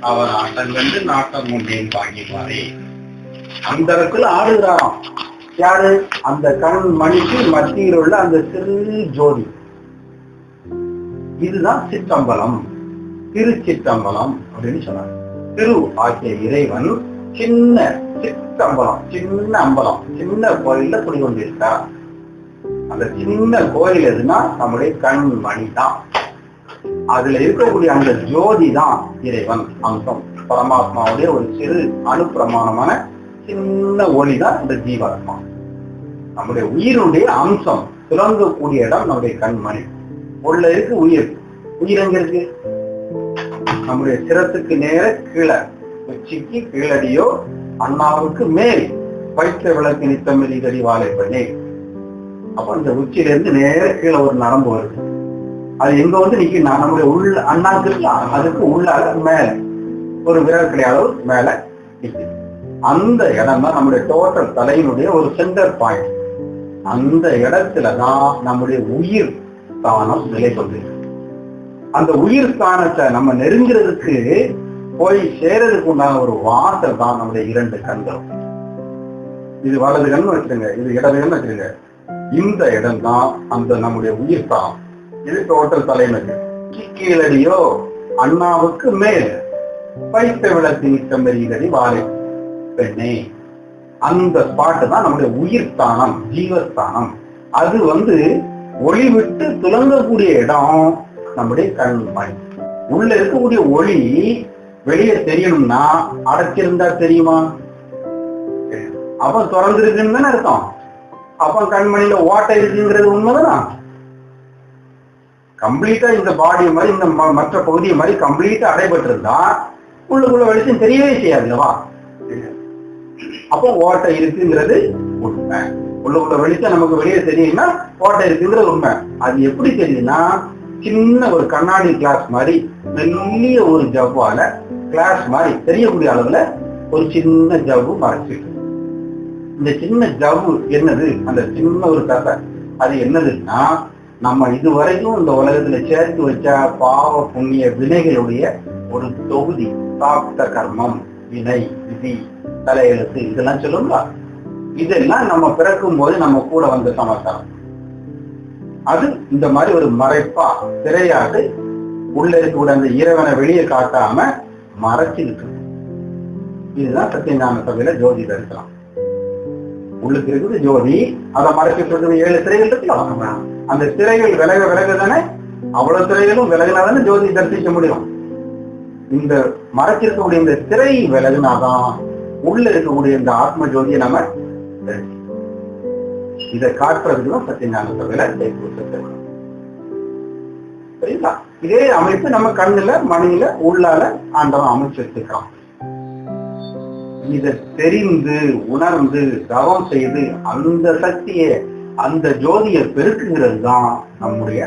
அவர் ஆட்டம் கண்டு நாட்டம் கொண்டேன் பாங்கிப்பாரே அந்த இடத்துல ஆடுகிறாராம் யாரு? அந்த கண் மணிக்கு மத்தியில் உள்ள அந்த சிறு ஜோதி. இதுதான் சிற்றம்பலம். திருச்சிற்றம்பலம் அப்படின்னு சொன்னார். திரு ஆகிய இறைவன் சின்ன சிற்றம்பலம் சின்ன அம்பலம் சின்ன கோயில்ல குடிகொண்டிருக்கார் அந்த சின்ன கோயில் எதுனா நம்முடைய கண் மணி தான் அதுல இருக்கக்கூடிய அந்த ஜோதி தான் இறைவன் அம்சம் பரமாத்மாவுடைய ஒரு சிறு அணுப்பிரமாணமான சின்ன ஒளி தான் இந்த ஜீவாத்மா. நம்முடைய உயிருடைய அம்சம் துறங்கக்கூடிய இடம் நம்முடைய கண்மணி. உள்ள இருக்கு உயிர். உயிர் எங்க இருக்கு? நம்முடைய சிரத்துக்கு நேர கீழே உச்சிக்கு கீழடியோ அண்ணாவுக்கு மேல் வைத்த விளக்கு நித்தமிழி வாழை பண்ணி அப்ப இந்த உச்சியில இருந்து நேர கீழே ஒரு நரம்பு வருது. அது எங்க வந்து நிக்கணும் நம்முடைய உள்ள அண்ணாக்கு அதுக்கு அதுக்கு உள்ளால மேல. ஒரு விரல் கிடையாது மேல நிக்குது. அந்த இடம் தான் நம்முடைய டோட்டல் தலையினுடைய ஒரு சென்டர் பாயிண்ட் அந்த இடத்துல தான் நம்முடைய உயிர் ஸ்தானம் நிலை கொண்டிருக்கு அந்த உயிர் ஸ்தானத்தை நம்ம நெருங்கிறதுக்கு போய் சேரதுக்கு உண்டான ஒரு வாசல் தான் நம்முடைய இரண்டு கண்கள் இது வலது கண் வச்சுருங்க இது இடது கண் வச்சிருங்க இந்த இடம் தான் அந்த நம்முடைய உயிர் ஸ்தானம் இது டோட்டல் தலைநகர் கீழடியோ அண்ணாவுக்கு மேல். வைத்த விளக்கு செம்பெரியடி வாழை பெண்ணே. அந்த ஸ்பாட்டு தான் நம்முடைய உயிர்ஸ்தானம் ஜீவஸ்தானம். அது வந்து ஒளி விட்டு துலங்கக்கூடிய இடம் நம்முடைய கண்மணி உள்ள இருக்கக்கூடிய ஒளி வெளியே தெரியணும்னா அடைச்சிருந்தா தெரியுமா? அப்ப திறந்திருக்குன்னு தானே அர்த்தம். அப்ப கண்மணியில ஓட்டை இருக்குங்கிறது உண்மைதானா? கம்ப்ளீட்டா இந்த பாடி மாதிரி இந்த ம- மற்ற பகுதியை மாதிரி கம்ப்ளீட்டா அடைபட்டிருந்தா உள்ளுக்குள்ள வெளிச்சம் தெரியவே செய்யாதுல்லவா அப்போ ஓட்டை இருக்குங்கிறது உண்மை. உள்ளுக்குள்ள வெளிச்சம் நமக்கு வெளியே தெரியும்னா ஓட்டை இருக்குங்கிறது உண்மை. அது எப்படி தெரியுதுன்னா சின்ன ஒரு கண்ணாடி கிளாஸ் மாதிரி மெல்லிய ஒரு ஜவ்வால கிளாஸ் மாதிரி தெரியக்கூடிய அளவுல ஒரு சின்ன ஜவ்வு மறைச்சிருக்கு. இந்த சின்ன ஜவ்வு என்னது? அந்த சின்ன ஒரு தசை. அது என்னதுன்னா நம்ம இதுவரைக்கும் இந்த உலகத்துல சேர்த்து வச்ச பாவ புண்ணிய வினைகளுடைய ஒரு தொகுதி சாப்த கர்மம் வினை விதி தலையெழுத்து இதெல்லாம் சொல்லுங்களா இதெல்லாம் நம்ம பிறக்கும் போது நம்ம கூட வந்த சமாச்சாரம். அது இந்த மாதிரி ஒரு மறைப்பா திரையாட்டு உள்ள இருக்கக்கூடிய அந்த இறைவனை வெளியே காட்டாம மறைச்சிருக்கு இதுதான் சத்தியஞான சபையில ஜோதி தரிசனம். உள்ளுக்கு இருக்குது ஜோதி அதை மறைச்சிட்டு இருக்குது ஏழு திரைகள் இருக்கலாம் அந்த திரைகள் விலக விலக தானே? அவ்வளவு திரைகளும் விலகினாதானே ஜோதி தரிசிக்க முடியும்? இந்த மறைச்சிருக்கக்கூடிய இந்த திரை விலகினாதான் உள்ள இருக்கக்கூடிய இந்த ஆத்ம ஜோதியை நம்ம இதை காட்டுறதுக்கு தான் சத்தியஞான சபையில சரிங்களா? இதே அமைப்பு நம்ம கண்ணுல மணியில உள்ளால ஆண்டவன் அமைச்சு வச்சிருக்கான். இதை தெரிந்து உணர்ந்து தவம் செய்து அந்த சக்தியை அந்த ஜோதியை பெருக்குங்கிறது தான் நம்முடைய